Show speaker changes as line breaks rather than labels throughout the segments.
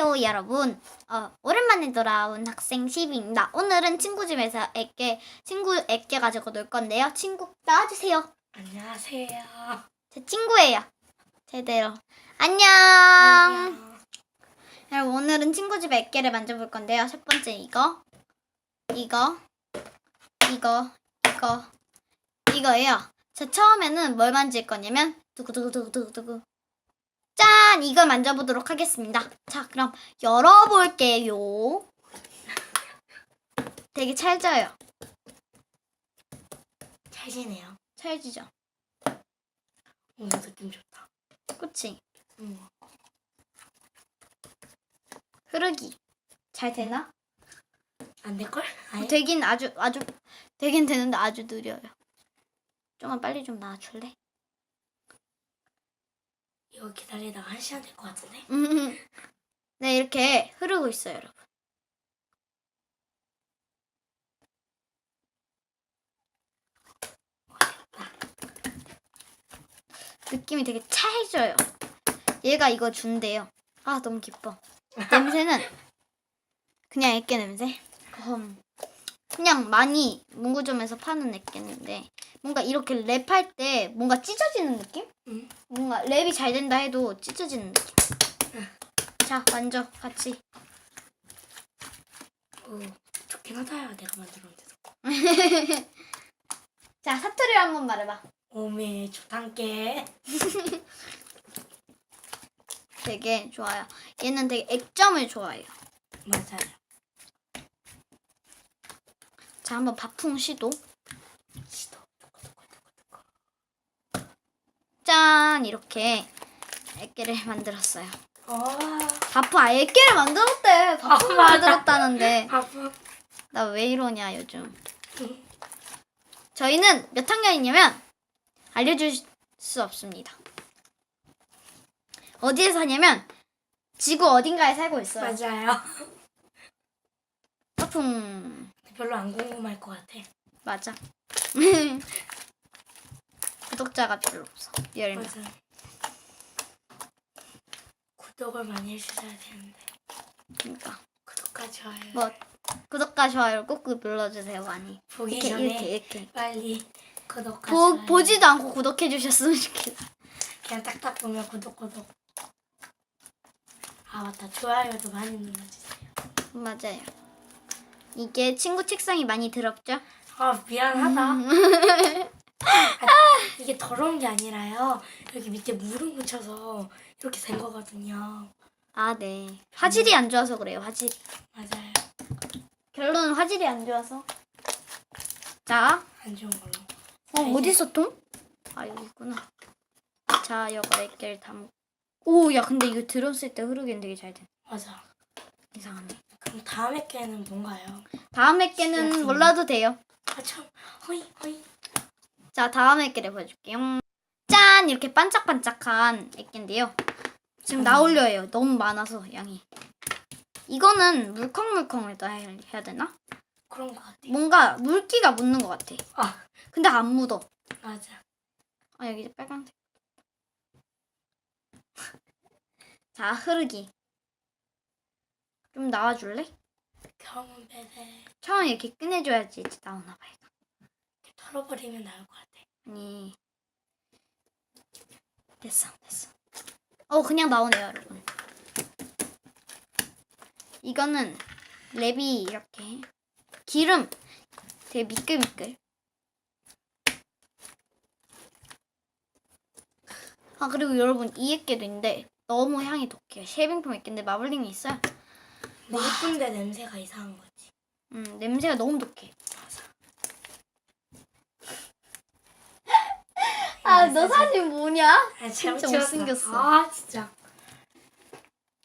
안녕하세요, 여러분. 어, 오랜만에 돌아온 학생 10입니다. 오늘은 친구 집에서 애깨, 친구 애깨 가지고 놀 건데요. 친구 나와주세요.
안녕하세요.
제 친구예요. 제대로. 안녕.
안녕.
여러분, 오늘은 친구 집 애깨를 만져볼 건데요. 첫 번째 이거, 이거, 이거, 이거, 이거예요. 자, 처음에는 뭘 만질 거냐면, 두구두구두구두구. 짠! 이걸 만져보도록 하겠습니다. 자, 그럼 열어볼게요. 되게 찰져요.
잘 지내요.
찰지죠?
오늘 느낌 좋다.
그치?
응.
흐르기. 잘 되나?
안 될걸? 아예?
되긴 아주, 아주, 되긴 되는데 아주 느려요. 좀만 빨리 좀 나와줄래?
이거 기다리다가 한 시간 될 것 같은데?
음. 네, 이렇게 흐르고 있어요, 여러분. 느낌이 되게 찰져요. 얘가 이거 준대요. 아, 너무 기뻐. 냄새는 그냥 애깨 냄새. 음, 그냥 많이 문구점에서 파는 애깨인데 뭔가 이렇게 랩할 때 뭔가 찢어지는 느낌?
응.
뭔가 랩이 잘 된다 해도 찢어지는 느낌. 자, 만져 같이.
오, 좋긴 하다야. 내가 만들었는데도.
자, 사투리 를 한번 말해봐.
오메 좋단께.
되게 좋아요. 얘는 되게 액점을 좋아해요.
맞아요.
자, 한번 바풍 시도.
시도.
짠! 이렇게 액계를 만들었어요. 아, 액계를 만들었대. 바풍
아.
만들었다는데.
아프.
나 왜 이러냐, 요즘. 저희는 몇 학년이냐면, 알려줄 수 없습니다. 어디에 사냐면, 지구 어딘가에 살고 있어요.
맞아요.
바풍.
별로 안 궁금할 것 같아.
맞아. 구독자가 별로 없어. 열 명.
맞아. 구독을 많이 해주셔야 되는데.
그러니까
구독과 좋아요.
뭐 구독과 좋아요 꼭 눌러주세요 많이.
보기
이렇게
전에
이렇게 이렇게.
빨리 구독과
보
좋아요.
보지도 않고 구독해 주셨으면 좋겠다.
그냥 딱딱 보면 구독 구독. 아 맞다 좋아요도 많이 눌러주세요.
맞아요. 이게 친구 책상이 많이 더럽죠?
아 미안하다. 아, 이게 더러운 게 아니라요. 여기 밑에 물을 묻혀서 이렇게 된 거거든요.
아 네. 화질이 안 좋아서 그래요. 화질.
맞아요.
결론은 화질이 안 좋아서. 자,
안 좋은 걸로.
어 어디 있어 통? 아 여기 있구나. 자, 몇 개를 담. 오, 야 근데 이거 들었을 때 흐르기는 되게 잘 돼.
맞아.
이상하네.
그럼 다음에 게는 뭔가요?
다음 개는
시작이네.
몰라도 돼요.
아 참. 허이 허이.
자, 다음 액기를 보여줄게요. 짠! 이렇게 반짝반짝한 액기인데요. 지금
음.
나올려 해요. 너무 많아서 양이. 이거는 물컹물컹을 또 해야 해야 되나?
그런 것 같아.
뭔가 물기가 묻는 것 같아.
아
근데 안 묻어.
맞아.
아, 여기 이제 빨간색. 자, 흐르기. 좀 나와줄래?
경험 배대.
처음에 이렇게 꺼내줘야지 이제 나오나 봐요.
털어버리면 나올 것 같아.
아니. 됐어, 됐어. 어, 그냥 나오네요, 여러분. 이거는 랩이 이렇게 기름 되게 미끌미끌. 아, 그리고 여러분, 이 액계도 있는데 너무 향이 독해요. 쉐빙폼 액계인데 마블링이 있어요.
근데 예쁜데 냄새가 이상한 거지.
음, 냄새가 너무 독해. 아, 너 사진 뭐냐?
아,
진짜
잘못
못생겼어.
아 진짜.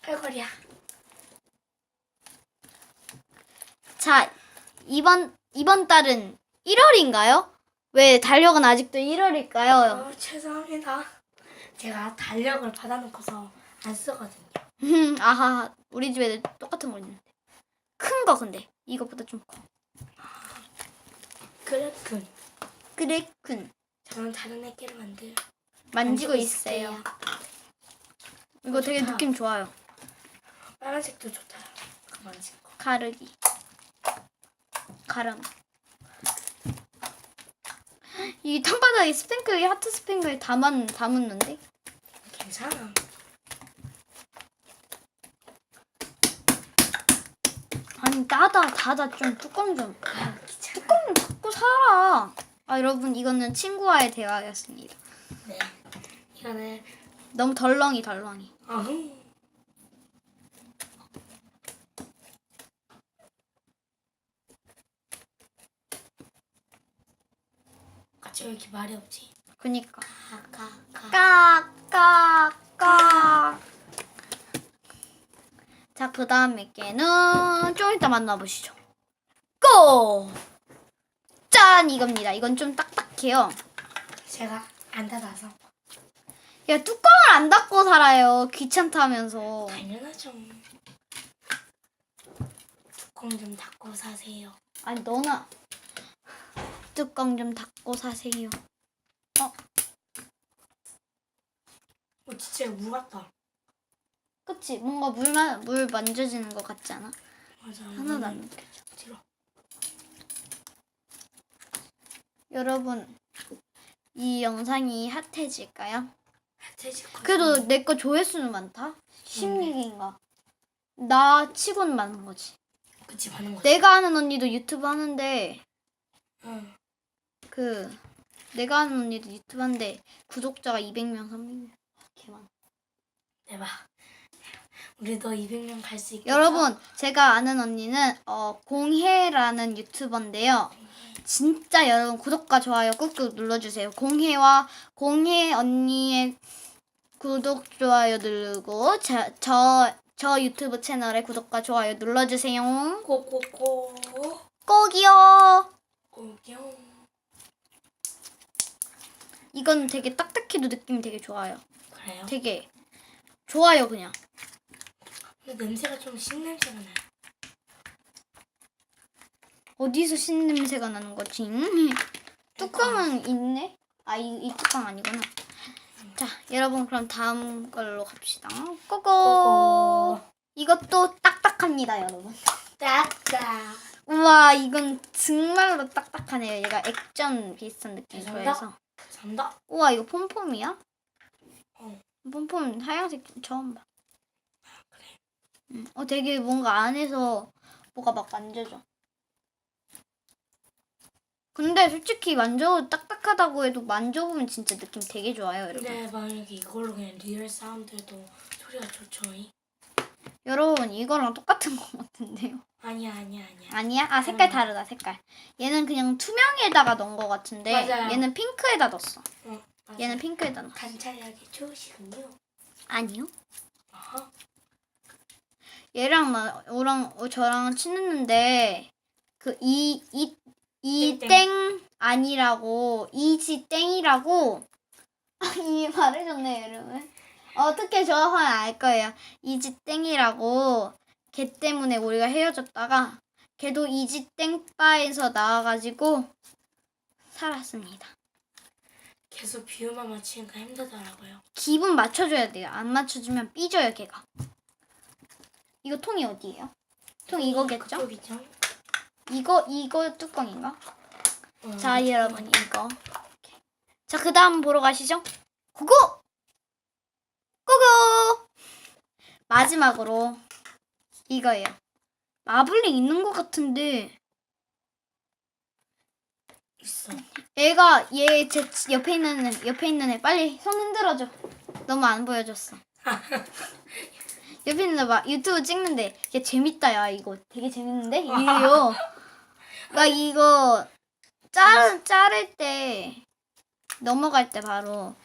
팔걸이야.
자, 이번 이번 달은 1월인가요? 왜 달력은 아직도 1월일까요?
어, 죄송합니다. 제가 달력을 받아놓고서 안 쓰거든요.
아하, 우리 집에 똑같은 거 있는데. 큰 거 근데 이거보다 좀 커.
그랬군.
그랬군.
저는 다른 애기를 만들.
만지고 있어요. 이거 되게
좋다.
느낌 좋아요.
파란색도 좋다. 그만진 거.
가르기. 가름. 이 탕바닥에 스팽글, 하트 만, 다 묻는데?
괜찮아.
아니, 따다, 닫아, 좀 뚜껑 좀.
아.
뚜껑 좀 닫고 살아. 아, 여러분, 이거는 친구와의 대화였습니다.
네. 이거는
너무 덜렁이, 덜렁이.
어흥. 같이 왜 이렇게 말이 없지?
그니까. 깍, 깍. 자, 그 다음에 게는 좀 이따 만나보시죠. 고! 짠! 이겁니다. 이건 좀 딱딱해요.
제가 안 닫아서
야, 뚜껑을 안 닫고 살아요. 귀찮다면서.
당연하죠. 뚜껑 좀 닫고 사세요.
아니, 너나 뚜껑 좀 닫고 사세요.
어 진짜 물 같다.
그치? 뭔가 물만, 물 만져지는 것 같지 않아?
맞아.
하나도 안 느껴져.
들어.
여러분, 이 영상이 핫해질까요?
돼지 거.
그래도 내 거 조회수는 많다. 16인가. 나 치고는 많은 거지.
그치 많은 거지.
내가 아는 언니도 유튜브 하는데
응.
그 내가 아는 언니도 유튜브 하는데 구독자가 200명, 300명. 개 많아.
대박. 우리도 200명 갈 수 있게.
여러분, 제가 아는 언니는 어 공혜라는 유튜버인데요. 진짜 여러분 구독과 좋아요 꾹꾹 눌러주세요. 공혜와 공혜 언니의 구독 좋아요 누르고 저 저 저 유튜브 채널에 구독과 좋아요 눌러주세요.
꼬꼬꼬.
꼭이요.
꼬꼬.
이건 되게 딱딱해도 느낌이 되게 좋아요.
그래요?
되게 좋아요 그냥.
근데 냄새가 좀 신냄새가 나요.
어디서 신냄새가 나는 거지? 뚜껑은 있네? 아, 이, 이 뚜껑 아니구나. 자, 여러분 그럼 다음 걸로 갑시다. 고고.
꼬꼬.
이것도 딱딱합니다, 여러분.
딱딱.
우와, 이건 정말로 딱딱하네요. 얘가 액션 비슷한 느낌이
죄송합니다.
좋아해서.
감사합니다.
우와, 이거 폼폼이야?
어.
폼폼 하얀색 좀 처음 봐. 음, 어, 되게 뭔가 안에서 뭐가 막 만져져. 근데 솔직히 만져 딱딱하다고 해도 만져보면 진짜 느낌 되게 좋아요, 여러분.
근데 만약에 이걸로 그냥 리얼 사운드도 소리가 좋죠.
여러분 이거랑 똑같은 것 같은데요?
아니야 아니야 아니야.
아니야? 아 색깔
음.
다르다 색깔. 얘는 그냥 투명에다가 넣은 것 같은데
맞아요.
얘는 핑크에다 넣었어.
어, 맞아.
얘는 핑크에다 넣었어.
관찰력이 좋으시군요.
아니요?
아하.
얘랑 나랑 저랑 친했는데 그 이 이 이.
땡
아니라고 이지 땡이라고 이 말해줬네 여러분. 어떻게 좋아하면 알 거예요. 이지 땡이라고 걔 때문에 우리가 헤어졌다가 걔도 이지 땡바에서 나와가지고 살았습니다.
계속 비유만 맞추니까 힘들더라고요.
기분 맞춰줘야 돼요. 안 맞춰주면 삐져요 걔가. 이거 통이 어디예요? 통 이거겠죠?
그쪽이죠.
이거 이거 뚜껑인가?
어,
자 여러분 이거. 자 그다음 보러 가시죠. 고고. 고고. 마지막으로 이거예요. 마블링 있는 것 같은데
있어.
얘가 얘 제 옆에 있는 애, 옆에 있는 애 빨리 손 흔들어줘. 너무 안 보여줬어. 옆에 있는 애막 유튜브 찍는데 얘 재밌다 야 이거 되게 재밌는데 이래요. 나 이거 짤 자를 때 넘어갈 때 바로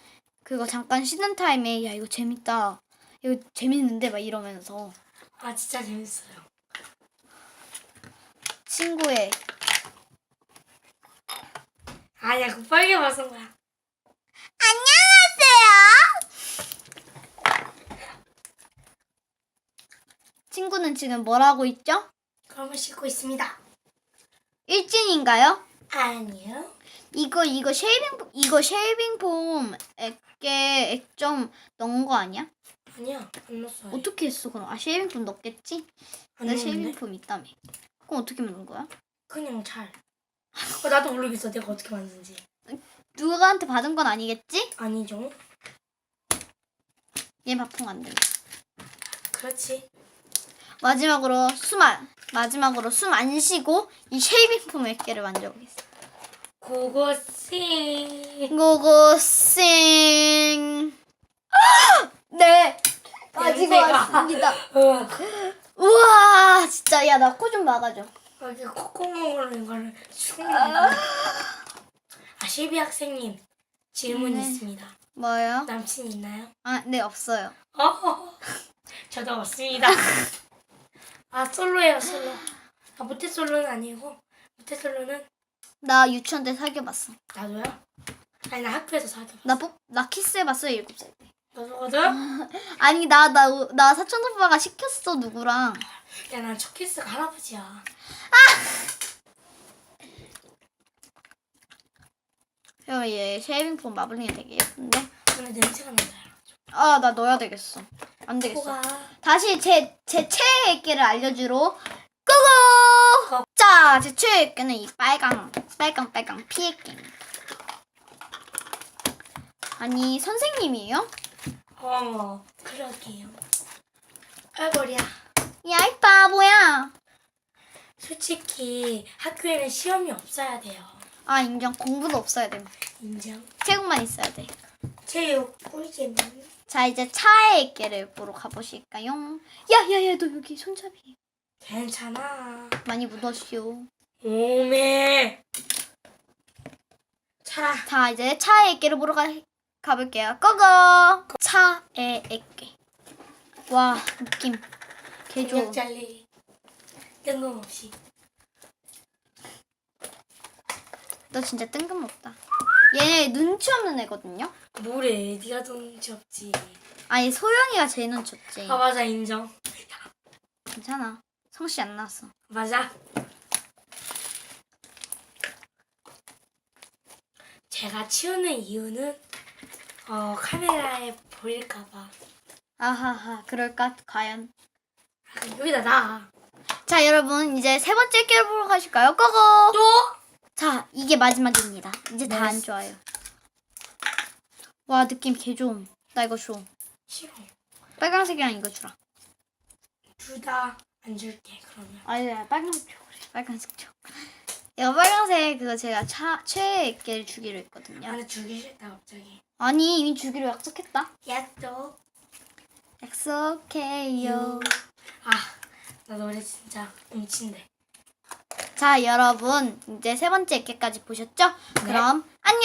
그거 잠깐 쉬는 타임에 야 이거 재밌다. 이거 재밌는데 막 이러면서
아 진짜 재밌어요.
친구의
아니야 급하게 봐서 거야.
친구는 지금 뭘 하고 있죠?
그러면 씻고 있습니다.
일진인가요?
아니요.
이거 이거 쉐이빙 이거 쉐이빙 폼 액게 액점 넣은 거 아니야?
아니야 안 넣었어.
어떻게 했어 그럼? 아 쉐이빙 폼 넣겠지? 안내
넣었는데?
쉐이빙 폼 있다며. 그럼 어떻게 만든 거야?
그냥 잘. 어, 나도 모르겠어 내가 어떻게 만든지.
누가한테 받은 건 아니겠지?
아니죠?
얘 바풍 안 돼.
그렇지.
마지막으로 숨안 마지막으로 숨 안 쉬고 이 쉐이빙폼 몇 개를 만져보겠습니다.
그것이
고고싱. 네. 가지고
냄새가.
왔습니다.
어,
우와 진짜 야 나 코 좀 막아줘.
여기 콧구멍으로 이거를 충분히. 아 실비 학생님 질문
네.
있습니다.
뭐요?
남친 있나요?
아 네 없어요.
어, 저도 없습니다. 아 솔로예요 솔로. 아 모태 솔로는 아니고 모태 솔로는
나 유치원 때 사귀어봤어.
나도요. 아니 나 학교에서 사귀어.
나, 뽀, 나 키스해봤어 일곱 살 때.
너도거든?
아니 나나나 사촌 오빠가 시켰어 누구랑.
야난 첫 키스가 할아버지야.
야, 얘 쉐이빙폼 마블링이 되게 예쁜데.
근데 냄새가 난다.
아나 넣어야 되겠어. 안 되겠어.
코가
다시 제, 제 최애 액기를 알려주러 고고! 자, 제 최애 액기는 이 빨강, 빨강, 빨강 피액기. 아니, 선생님이에요?
어머 그러게요. 아이고리야.
야, 이 바보야!
솔직히 학교에는 시험이 없어야 돼요.
아, 인정. 공부도 없어야 돼.
인정.
체육만 있어야 돼.
체육 꿀잼.
자, 이제 차의 액기를 보러 가보실까요? 야, 야, 야, 너 여기 손잡이.
괜찮아.
많이 묻었쇼.
오메. 차.
자, 이제 차의 액기를 보러 가, 가볼게요. 고고! 차의 액기. 와, 느낌. 개 좋아.
잘리. 뜬금없이.
너 진짜 뜬금없다. 얘 눈치 없는 애거든요?
뭐래? 네가 더 눈치 없지.
아니, 소영이가 제일 눈치 없지.
아 맞아 인정.
괜찮아. 성씨 안 나왔어.
맞아. 제가 치우는 이유는 어 카메라에 보일까봐.
아하하, 그럴까? 과연.
아, 여기다 놔.
자, 여러분, 이제 세 번째 끼를 보러 가실까요? 고고!
또?
자, 이게 마지막입니다. 이제 다안
네.
좋아요. 와, 느낌 개 좋음. 나 이거 줘.
싫어.
빨강색이랑 이거 주라.
둘다 안 줄게 그러면.
아니, 빨간색 줘. 그래. 빨간색 줘. 이거 빨간색 그거 제가 차, 최애 게 주기로 했거든요.
나는 주기 싫다 갑자기.
아니, 이미 주기로 약속했다.
약속.
약속해요.
아, 나 노래 진짜 음친데.
자, 여러분, 이제 세 번째 액기까지 보셨죠? 그럼 안녕.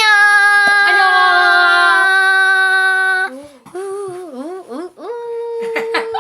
안녕. 음, 음, 음,